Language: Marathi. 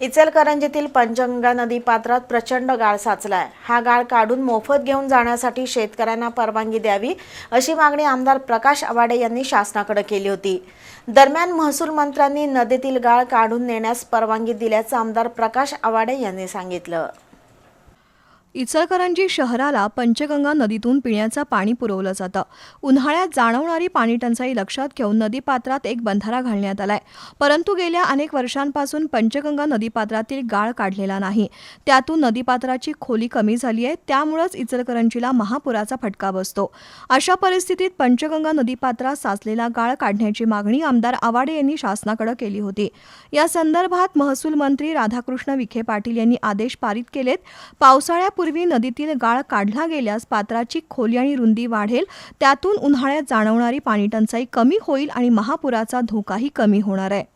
इचलकरंजीतील पंचगंगा नदी पात्रात प्रचंड गाळ साचलाय. हा गाळ काढून मोफत घेऊन जाण्यासाठी शेतकऱ्यांना परवानगी द्यावी अशी मागणी आमदार प्रकाश आवाडे यांनी शासनाकडे केली होती. दरम्यान महसूल मंत्र्यांनी नदीतील गाळ काढून नेण्यास परवानगी दिल्याचं आमदार प्रकाश आवाडे यांनी सांगितलं. इचलकरंजी शहराला पंचगंगा नदीतून पिण्याचं पाणी पुरवलं जातं. उन्हाळ्यात जाणवणारी पाणी टंचाई लक्षात घेऊन नदीपात्रात एक बंधारा घालण्यात आलाय. परंतु गेल्या अनेक वर्षांपासून पंचगंगा नदीपात्रातील गाळ काढलेला नाही. त्यातून नदीपात्राची खोली कमी झाली आहे त्यामुळंच इचलकरंजीला महापुराचा फटका बसतो. अशा परिस्थितीत पंचगंगा नदीपात्रात साचलेला गाळ काढण्याची मागणी आमदार आवाडे यांनी शासनाकडे केली होती. या संदर्भात महसूल मंत्री राधाकृष्ण विखे पाटील यांनी आदेश पारित केलेत. पावसाळ्यापूर्वी नदीतील गाळ काढला गेल्यास पात्राची खोली आणि रुंदी वाढेल. त्यातून उन्हाळ्यात जाणवणारी पाणीटंचाई कमी होईल आणि महापुराचा धोकाही कमी होणार आहे.